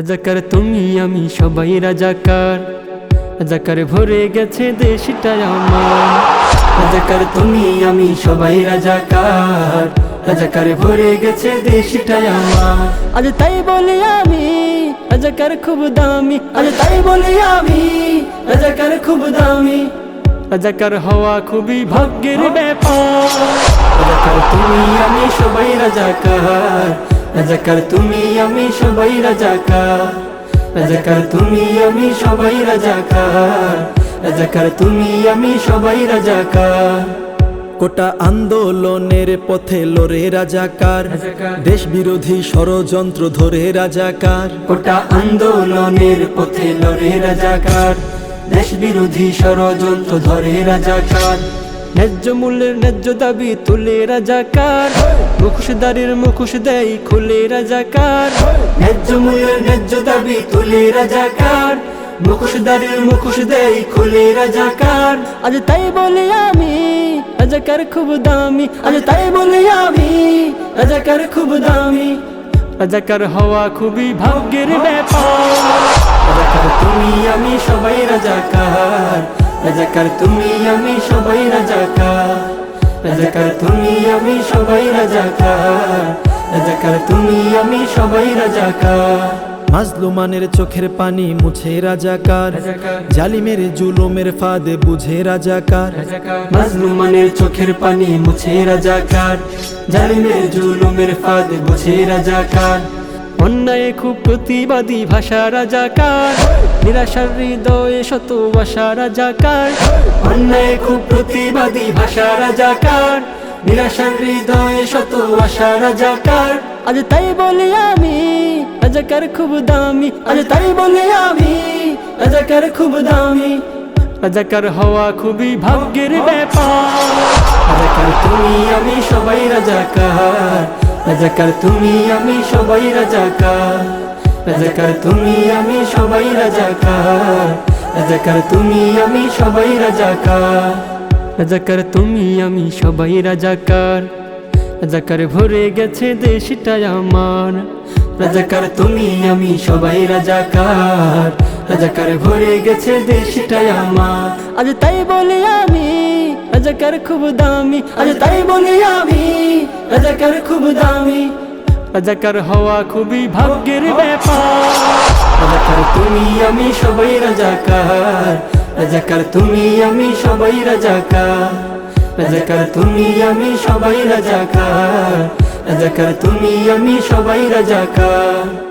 রাজাকার তুমি, আমি সবাই রাজাকার। রাজাকার ভরে গেছে দেশটা আমার। রাজাকার তুমি, আমি সবাই রাজাকার। ভরে গেছে আজ তাই খুব আজ তাই খুব খুবই ব্যাপার। তুমি, আমি সবাই রাজাকার। রাজাকার তুমি আমি সবাই রাজাকার। রাজাকার তুমি আমি সবাই রাজাকার। রাজাকার তুমি আমি সবাই রাজাকার। কোটা আন্দোলনের পথে লড়ে রাজাকার। দেশ বিরোধী ষড়যন্ত্র ধরে রাজাকার। কোটা আন্দোলনের পথে লড়ে রাজাকার। দেশ বিরোধী ষড়যন্ত্র ধরে রাজাকার। ন্যায্য মূল্যের ন্যায্য দাবি তুলে রাজাকার মুখোশদারির মুখোশ দেয় খুলে রাজাকার ন্যায্য মূল্যের ন্যায্য দাবি তুলে রাজাকার মুখোশদারির মুখোশ দেয় খুলে রাজাকার আজ তাই বলি আমি রাজাকার খুব দামি। আজ তাই বলি আমি রাজাকার খুব দামি। রাজাকার হওয়া খুবই ভাগ্যের ব্যাপার। তুমি, আমি সবাই রাজাকার রাজাকার তুমি আমি সবাই রাজাকার রাজাকার তুমি আমি সবাই রাজাকার রাজাকার তুমি আমি সবাই রাজাকার মাজলুমানের চোখের পানি মুছে রাজাকার। জালিমের জুলুমের ফাঁদে বুঝে রাজাকার মাজলুমানের চোখের পানি মুছে রাজাকার জালিমের জুলুমের ফাঁদ বুঝে রাজাকার অন্যায় খুব প্রতিবাদী ভাষা রাজাকার। নিরাশার হৃদয়ে শত আশা রাজাকার। অন্যায় খুব প্রতিবাদী ভাষা রাজাকার। নিরাশার হৃদয়ে শত আশা রাজাকার। আজ তাই বলি আমি, রাজাকার খুব দামি। আজ তাই বলি আমি, রাজাকার খুব দামি। রাজাকার হওয়া খুবই ভাগ্যের ব্যাপার। রাজাকার তুমি, আমি সবাই রাজাকার। রাজাকার তুমি আমি সবাই রাজাকার। রাজাকার তুমি আমি সবাই রাজাকার। রাজাকার তুমি আমি সবাই রাজাকার। রাজাকার তুমি আমি সবাই রাজাকার। রাজাকার ভরে গেছে দেশটা আমার। রাজাকার তুমি আমি সবাই রাজাকার। রাজাকার ভরে গেছে দেশটা আমার। আজ তাই বলি রাজাকার খুব দামি। আজ তাই বলি আমি, রাজাকার খুব দামি। রাজাকার হওয়া খুবই ভাগ্যের ব্যাপার। রাজাকার তুমি, আমি সবাই রাজাকার। রাজাকার তুমি, আমি সবাই রাজাকার। রাজাকার তুমি, আমি সবাই রাজাকার। রাজাকার তুমি, আমি সবাই রাজাকার।